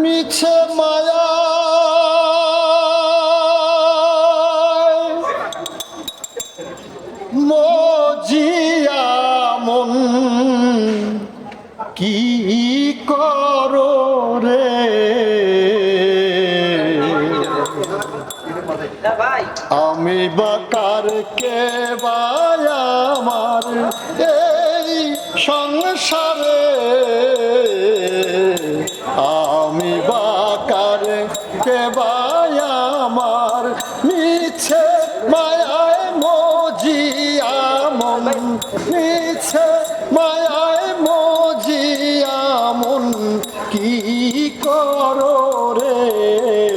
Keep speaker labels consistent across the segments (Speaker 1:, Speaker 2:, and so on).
Speaker 1: মিছে মায়া। মজিয়া মন কি করো রে? আমি বাকার কে আমার এই সংসারে? আমি বাকার, কে আমার? মিছে মায়ায় মজিয়া মন মিছে মায়ায় মজিয়া মন, কি করো রে?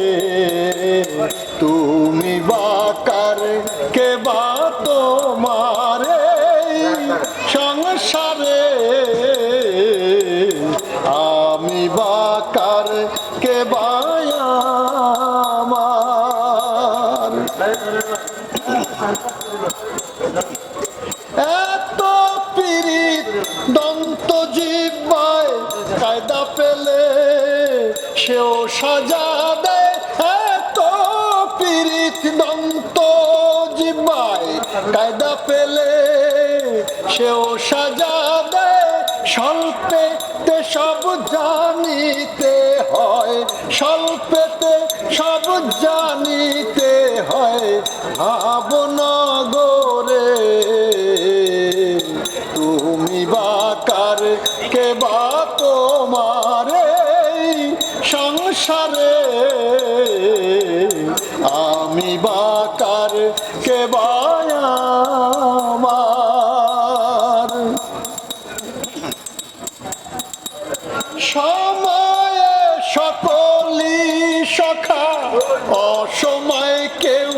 Speaker 1: এত পীড়িত দন্ত জিব্বায় কায়দা পেলে সেও সাজা দেয়। এত পীড়িত দন্ত জিব্বায় কায়দা পেলে সেও সাজা দেয়। স্বল্পেতে সব জানিতে হয় স্বল্পেতে সব জানিতে হয়। ভাবনা সংসারে আমি বাকার কে বা আমার? সময়ে সকলি সখা, অসময় কেউ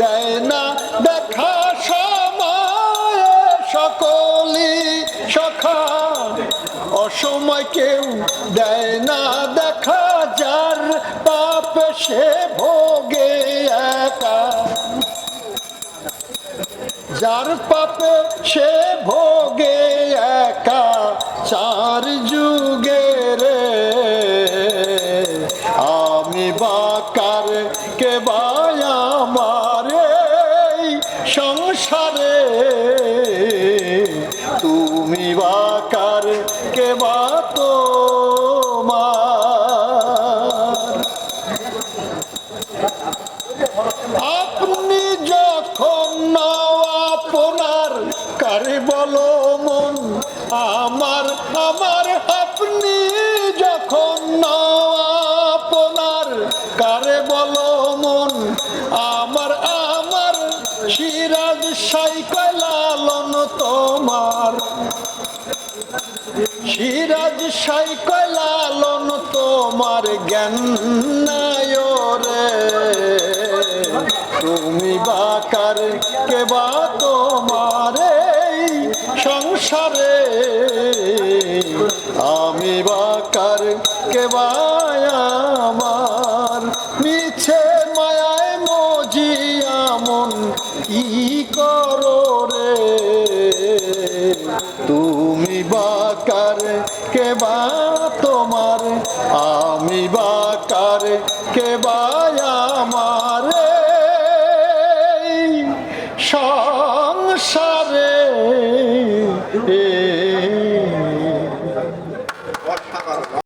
Speaker 1: দেয় না দেখা। সময়ে সকলি সখা, অসময় কেউ দেয় না দেখা। সে ভোগে একা। যার পাপে সে ভোগে একা, চার যুগে রে। আমি বাকার কে আমার এই সংসারে? কারে বলো মন, আমার আমার আপনি যখন আপনার, কারে বলো মন, আমার আমার সিরাজ সাইকেল লালন তোমার। সিরাজ সাইকেল লালন তোমার জ্ঞান নাই রে তুমি বাকার কে বা তোমার সংসারে, আমি বাকার কে আমার? মিছে মায়ায় মজিয়া মন কি করো রে? তুমি বাকার কে বা তোমার? আমি বাকার কে বা